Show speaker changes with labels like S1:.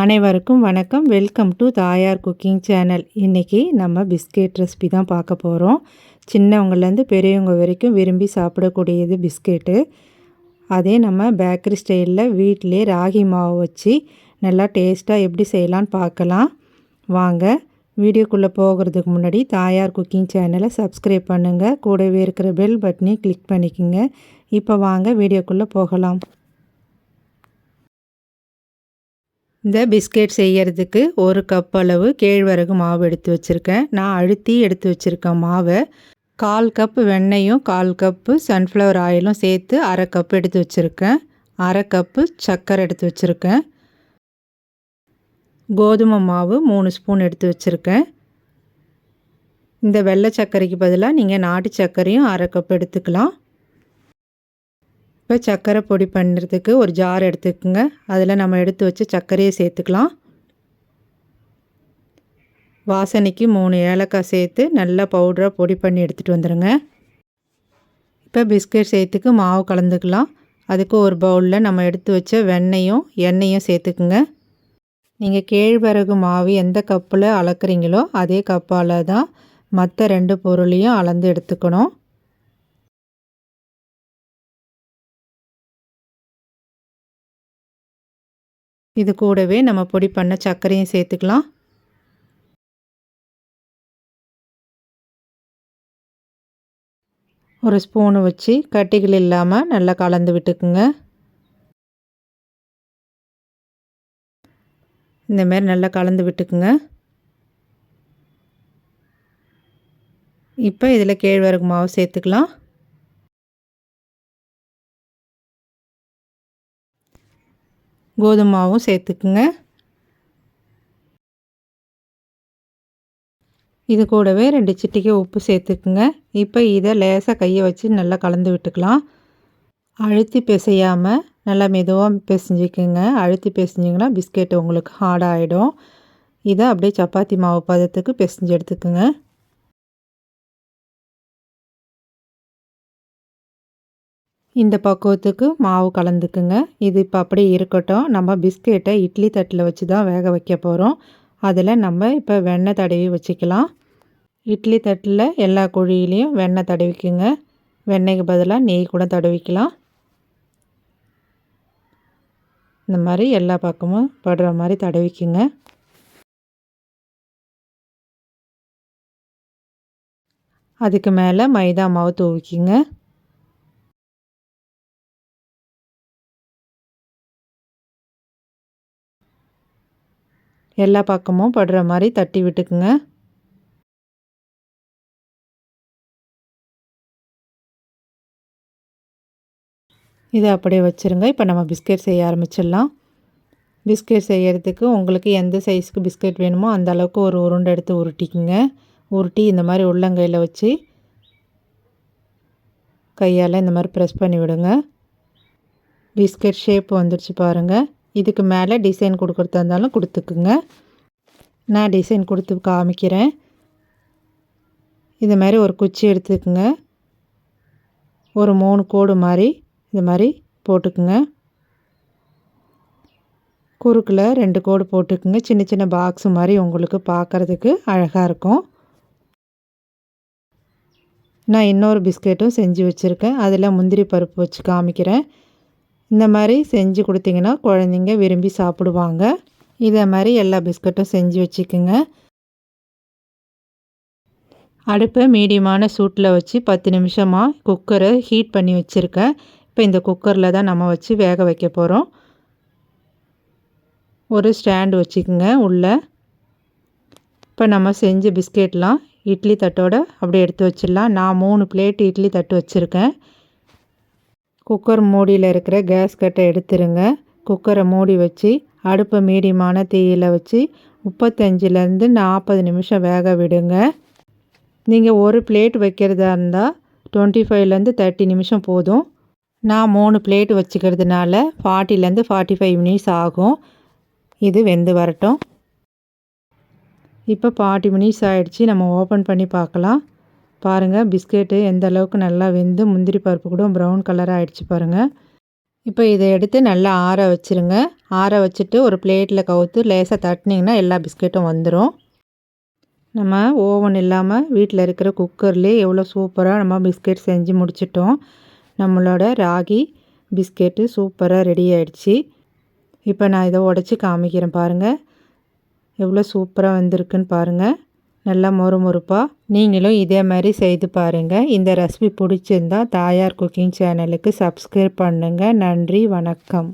S1: அனைவருக்கும் வணக்கம். Welcome to Thayar cooking channel. இன்றைக்கி நம்ம பிஸ்கெட் ரெசிபி தான் பார்க்க போகிறோம் சின்னவங்கலேருந்து பெரியவங்க வரைக்கும் விரும்பி சாப்பிடக்கூடியது பிஸ்கெட்டு. அதே நம்ம பேக்கரி ஸ்டைலில் வீட்டிலே ராகி மாவு வச்சு நல்லா டேஸ்ட்டாக எப்படி செய்யலான்னு பார்க்கலாம். வாங்க வீடியோக்குள்ளே போகிறதுக்கு முன்னாடி தாயார் குக்கிங் சேனலை சப்ஸ்கிரைப் பண்ணுங்கள் கூடவே இருக்கிற பெல் பட்டனையும் கிளிக் பண்ணிக்கோங்க. இப்போ வாங்க வீடியோக்குள்ளே போகலாம். இந்த பிஸ்கெட் செய்கிறதுக்கு ஒரு கப் அளவு கேழ்வரகு மாவு எடுத்து வச்சுருக்கேன். நான் அழுத்தி எடுத்து வச்சுருக்கேன் மாவை கால் கப் வெண்ணெயும் கால் கப்பு சன்ஃப்ளவர் ஆயிலும் சேர்த்து அரை கப் எடுத்து வச்சுருக்கேன். அரை கப்பு சர்க்கரை எடுத்து வச்சுருக்கேன். கோதுமை மாவு மூணு ஸ்பூன் எடுத்து வச்சுருக்கேன். இந்த வெள்ளை சர்க்கரைக்கு பதிலாக நீங்கள் நாட்டு சர்க்கரையும் அரை கப் எடுத்துக்கலாம். இப்போ சர்க்கரை பொடி பண்ணுறதுக்கு ஒரு ஜார் எடுத்துக்கோங்க. அதில் நம்ம எடுத்து வச்சு சர்க்கரையை சேர்த்துக்கலாம். வாசனைக்கு மூணு ஏலக்காய் சேர்த்து நல்லா பவுடராக பொடி பண்ணி எடுத்துகிட்டு வந்துடுங்க இப்போ பிஸ்கட் சேர்த்துக்கு மாவு கலந்துக்கலாம். அதுக்கு ஒரு பவுலில் நம்ம எடுத்து வச்ச வெண்ணையும் எண்ணெயும் சேர்த்துக்குங்க. நீங்கள் கேழ்வரகு மாவு எந்த கப்பில் அளக்குறீங்களோ அதே கப்பால் தான் மற்ற ரெண்டு பொருளையும் அளந்து எடுத்துக்கணும். இது கூடவே நம்ம பொடி பண்ண சர்க்கரையும் சேர்த்துக்கலாம். ஒரு ஸ்பூனு வச்சு கட்டிகள் இல்லாமல் நல்லா கலந்து விட்டுக்குங்க. இந்தமாரி நல்லா கலந்து விட்டுக்குங்க. இப்போ இதில் கேழ்வரகு மாவு சேர்த்துக்கலாம். கோதுமாவும் சேர்த்துக்குங்க. இது கூடவே ரெண்டு சிட்டிக்கு உப்பு சேர்த்துக்குங்க. இப்போ இதை லேசாக கையை வச்சு நல்லா கலந்து விட்டுக்கலாம். அழுத்தி பிசையாமல் நல்லா மெதுவாக பிசைஞ்சிக்கோங்க. அழுத்தி பிசைஞ்சிங்கன்னா பிஸ்கெட் உங்களுக்கு ஹார்டாகிடும் இதை அப்படியே சப்பாத்தி மாவு பதத்துக்கு பிசைஞ்சு எடுத்துக்கோங்க. இந்த பக்குவத்துக்கு மாவு கலந்துக்குங்க. இது இப்போ அப்படியே இருக்கட்டும். நம்ம பிஸ்கெட்டை இட்லி தட்டில் வச்சு தான் வேக வைக்க போகிறோம் அதில் நம்ம இப்போ வெண்ணெய் தடவி வச்சுக்கலாம். இட்லி தட்டில் எல்லா குழியிலையும் வெண்ணெய் தடவிக்குங்க. வெண்ணெய்க்கு பதிலாக நெய் கூட தடவிக்கலாம். இந்த மாதிரி எல்லா பக்கமும் படுற மாதிரி தடவிக்குங்க. அதுக்கு மேலே மைதா மாவு தூவிக்குங்க. எல்லா பக்கமும் படுற மாதிரி தட்டி விட்டுக்குங்க. இதை அப்படியே வச்சுருங்க. இப்போ நம்ம பிஸ்கெட் செய்ய ஆரம்பிச்சிடலாம். பிஸ்கெட் செய்கிறதுக்கு உங்களுக்கு எந்த சைஸ்க்கு பிஸ்கெட் வேணுமோ அந்த அளவுக்கு ஒரு உருண்டை எடுத்து உருட்டிக்குங்க. உருட்டி இந்த மாதிரி உள்ளங்கையில் வச்சு கையால் இந்த மாதிரி ப்ரெஸ் பண்ணி விடுங்க. பிஸ்கெட் ஷேப் வந்துடுச்சு பாருங்கள் இதுக்கு மேலே டிசைன் கொடுக்குறதா இருந்தாலும் கொடுத்துக்குங்க. நான் டிசைன் கொடுத்து காமிக்கிறேன். இது மாதிரி ஒரு குச்சி எடுத்துக்குங்க. ஒரு மூணு கோடு மாதிரி இது மாதிரி போட்டுக்குங்க. குறுக்கில் ரெண்டு கோடு போட்டுக்குங்க. சின்ன சின்ன பாக்ஸு மாதிரி உங்களுக்கு பார்க்குறதுக்கு அழகாக இருக்கும். நான் இன்னொரு பிஸ்கெட்டும் செஞ்சு வச்சுருக்கேன். அதில் முந்திரி பருப்பு வச்சு காமிக்கிறேன். இந்த மாதிரி செஞ்சு கொடுத்தீங்கன்னா குழந்தைங்க விரும்பி சாப்பிடுவாங்க. இதே மாதிரி எல்லா பிஸ்கட்டும் செஞ்சு வச்சுக்கோங்க. அடுப்பை மீடியமான சூட்டில் வச்சு பத்து நிமிஷமாக குக்கரை ஹீட் பண்ணி வச்சுருக்கேன். இப்போ இந்த குக்கரில் தான் நம்ம வச்சு வேக வைக்க போகிறோம். ஒரு ஸ்டாண்டு வச்சுக்கோங்க உள்ளே. இப்போ நம்ம செஞ்ச பிஸ்கெட்லாம் இட்லி தட்டோடு அப்படியே எடுத்து வச்சிடலாம். நான் மூணு பிளேட் இட்லி தட்டு வச்சுருக்கேன். குக்கர் மூடியில் இருக்கிற கேஸ் கட்டை எடுத்துருங்க. குக்கரை மூடி வச்சு அடுப்பை மீடியமான தீயில் வச்சு முப்பத்தஞ்சிலேருந்து நாற்பது நிமிஷம் வேக விடுங்க. நீங்கள் ஒரு பிளேட் வைக்கிறதா இருந்தால் டுவெண்ட்டி ஃபைவ்லேருந்து தேர்ட்டி நிமிஷம் போதும். நான் மூணு பிளேட் வச்சுக்கிறதுனால ஃபார்ட்டிலேருந்து ஃபார்ட்டி ஃபைவ் மினிட்ஸ் ஆகும். இது வெந்து வரட்டும். இப்போ ஃபார்ட்டி மினிட்ஸ் ஆகிடுச்சி நம்ம ஓப்பன் பண்ணி பார்க்கலாம். பாருங்கள் பிஸ்கெட்டு எந்த அளவுக்கு நல்லா வெந்து முந்திரி பருப்பு கூட ப்ரௌன் கலராக ஆகிடுச்சு பாருங்கள் இப்போ இதை எடுத்து நல்லா ஆற வச்சுருங்க. ஆற வச்சுட்டு ஒரு பிளேட்டில் கவுத்து லேசாக தட்டினீங்கன்னா எல்லா பிஸ்கெட்டும் வந்துடும் நம்ம ஓவன் இல்லாமல் வீட்டில் இருக்கிற குக்கர்லேயே எவ்வளோ சூப்பராக நம்ம பிஸ்கெட் செஞ்சு முடிச்சிட்டோம். நம்மளோட ராகி பிஸ்கெட்டு சூப்பராக ரெடி ஆயிடுச்சு. இப்போ நான் இதை உடச்சி காமிக்கிறேன் பாருங்கள் எவ்வளோ சூப்பராக வந்திருக்குன்னு பாருங்கள் நல்லா மொறுமொறுப்பாக நீங்களும் இதே மாதிரி செய்து பாருங்கள் இந்த ரெசிபி பிடிச்சிருந்தா தாயார் குக்கிங் சேனலுக்கு சப்ஸ்கிரைப் பண்ணுங்கள் நன்றி வணக்கம்.